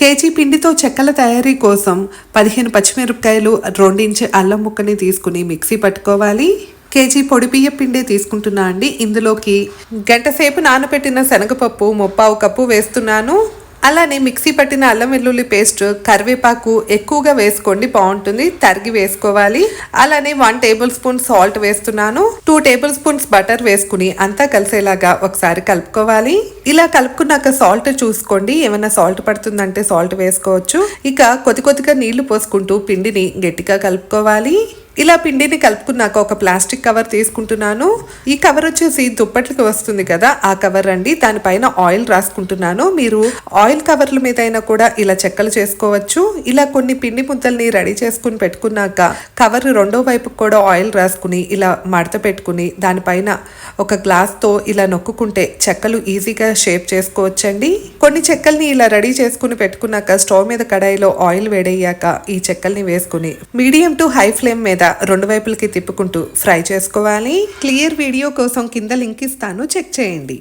KG పిండితో చెక్కల తయారీ కోసం పదిహేను పచ్చిమిరపకాయలు రెండించి అల్లం ముక్కని తీసుకుని మిక్సీ పట్టుకోవాలి. కేజీ పొడి బియ్య పిండి తీసుకుంటున్నా అండి. ఇందులోకి గంట సేపు నానబెట్టిన శనగపప్పు ముప్పావు కప్పు వేస్తున్నాను. అలానే మిక్సీ పట్టిన అల్లం వెల్లుల్లి పేస్ట్ కరివేపాకు ఎక్కువగా వేసుకోండి బాగుంటుంది. తరిగి వేసుకోవాలి. అలానే వన్ టేబుల్ స్పూన్ సాల్ట్ వేస్తున్నాను. టూ టేబుల్ స్పూన్స్ బటర్ వేసుకుని అంతా కలిసేలాగా ఒకసారి కలుపుకోవాలి. ఇలా కలుపుకున్నాక సాల్ట్ చూసుకోండి. ఏమైనా సాల్ట్ పడుతుందంటే సాల్ట్ వేసుకోవచ్చు. ఇక కొద్ది కొద్దిగా నీళ్ళు పోసుకుంటూ పిండిని గట్టిగా కలుపుకోవాలి. ఇలా పిండిని కలుపుకున్నాక ఒక ప్లాస్టిక్ కవర్ తీసుకుంటున్నాను. ఈ కవర్ వచ్చేసి దుప్పట్లకి వస్తుంది కదా ఆ కవర్ అండి దానిపైన ఆయిల్ రాసుకుంటున్నాను. మీరు ఆయిల్ కవర్ల మీద అయినా కూడా ఇలా చెక్కలు చేసుకోవచ్చు. ఇలా కొన్ని పిండి ముద్దల్ని రెడీ చేసుకుని పెట్టుకున్నాక కవర్ రెండో వైపుకి కూడా ఆయిల్ రాసుకుని ఇలా మడత పెట్టుకుని దానిపైన ఒక గ్లాస్తో ఇలా నొక్కుంటే చెక్కలు ఈజీగా షేప్ చేసుకోవచ్చండి. కొన్ని చెక్కల్ని ఇలా రెడీ చేసుకుని పెట్టుకున్నాక స్టవ్ మీద కడాయిలో ఆయిల్ వేడయ్యాక ఈ చెక్కల్ని వేసుకుని మీడియం టు హై ఫ్లేమ్ మీద మీద రెండు వైపులకి తిప్పుకుంటూ ఫ్రై చేసుకోవాలి. క్లియర్ వీడియో కోసం కింద లింక్ ఇస్తాను. చెక్ చేయండి.